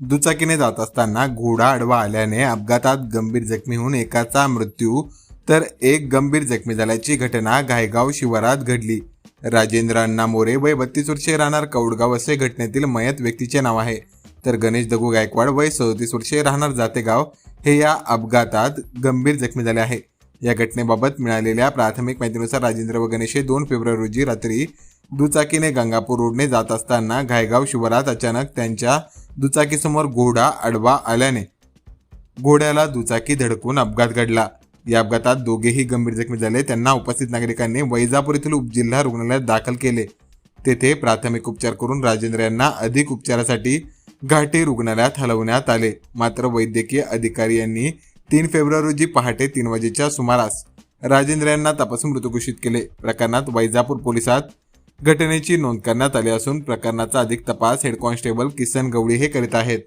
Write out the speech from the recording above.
दुचाकीने जात असताना घोडा आडवा आल्याने अपघातात गंभीर जखमी होऊन एकाचा मृत्यू तर एक गंभीर जखमी झाल्याची घटना घायगाव शिवारात घडली. राजेंद्र अण्णा मोरे वय बत्तीस वर्षे राहणार कौडगाव असे घटनेतील मयत व्यक्तीचे नाव आहे. तर गणेश दगू गायकवाड वय सदतीस वर्षे राहणार जातेगाव हे या अपघातात गंभीर जखमी झाले आहे. या घटनेबाबत मिळालेल्या प्राथमिक माहितीनुसार राजेंद्र व गणेश हे दोन फेब्रुवारी रोजी रात्री दुचाकीने गंगापूर रोडने जात असताना घायगाव शिवारात अचानक त्यांच्या दुचाकीसमोर घोडा आडवा आल्याने घोड्याला दुचाकी धडकून अपघात घडला. या अपघातात दोघेही गंभीर जखमी झाले. त्यांना उपस्थित नागरिकांनी वैजापूर येथील उपजिल्हा रुग्णालयात दाखल केले. तेथे प्राथमिक उपचार करून राजेंद्र यांना अधिक उपचारासाठी घाटी रुग्णालयात हलवण्यात आले. मात्र वैद्यकीय अधिकारी यांनी तीन फेब्रुवारी रोजी पहाटे तीन वाजेच्या सुमारास राजेंद्र यांना तपासून मृत घोषित केले. प्रकरणात वैजापूर पोलिसात घटनेची नोंद करण्यात आली असून प्रकरणाचा अधिक तपास हेड कॉन्स्टेबल किसन गवळी हे करीत आहेत.